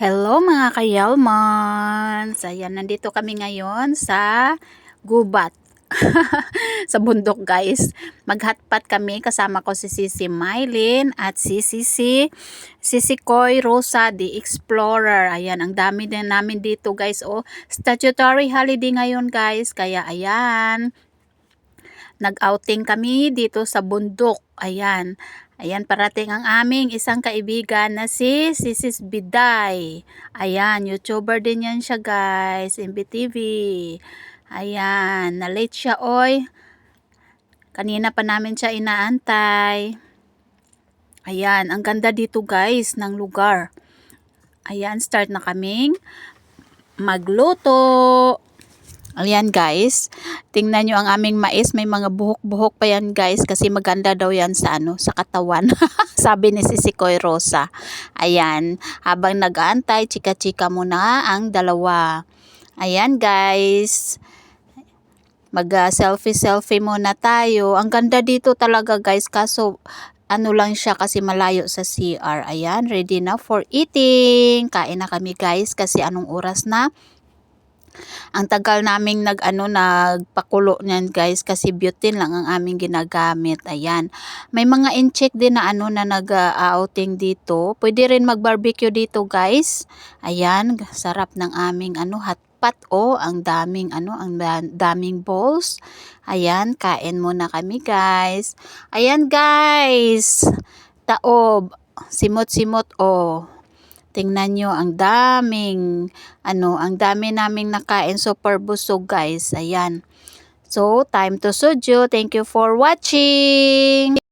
Hello mga kayalmans! Ayan, nandito kami ngayon sa gubat. sa bundok guys. Maghatpat kami kasama ko si Sisi Mylin at si Sisi, Sisi Koy Rosa the Explorer. Ayan, ang dami din namin dito guys. Oh, statutory holiday ngayon guys. Kaya ayan, nag-outing kami dito sa bundok. Ayan. Ayan, parating ang aming isang kaibigan na si Sisis Biday. Ayan, YouTuber din yan siya guys, MBTV. Ayan, na-late siya oy. Kanina pa namin siya inaantay. Ayan, ang ganda dito guys ng lugar. Ayan, start na kaming magluto. Ayan guys, tingnan nyo ang aming mais, may mga buhok-buhok pa yan guys kasi maganda daw yan sa ano, sa katawan. Sabi ni Sisi Koy Rosa. Ayan, habang nag-aantay, chika-chika muna ang dalawa. Ayan guys, mag-selfie-selfie muna tayo. Ang ganda dito talaga guys, kaso ano lang siya kasi malayo sa CR. Ayan, ready na for eating. Kain na kami guys kasi anong oras na? Ang tagal naming nag ano nagpakulo niyan guys kasi butane lang ang aming ginagamit. Ayan. May mga incheck din na ano na nag-outing dito. Pwede rin mag-barbecue dito guys. Ayan, sarap ng aming ano hotpot oh, ang daming ano, ang daming bowls. Ayan, kain muna kami guys. Ayan guys. Taob, simot-simot oh. Tingnan nyo, ang daming, ano, ang dami naming nakain. Super busog guys. Ayan. So, time to sujo. Thank you for watching.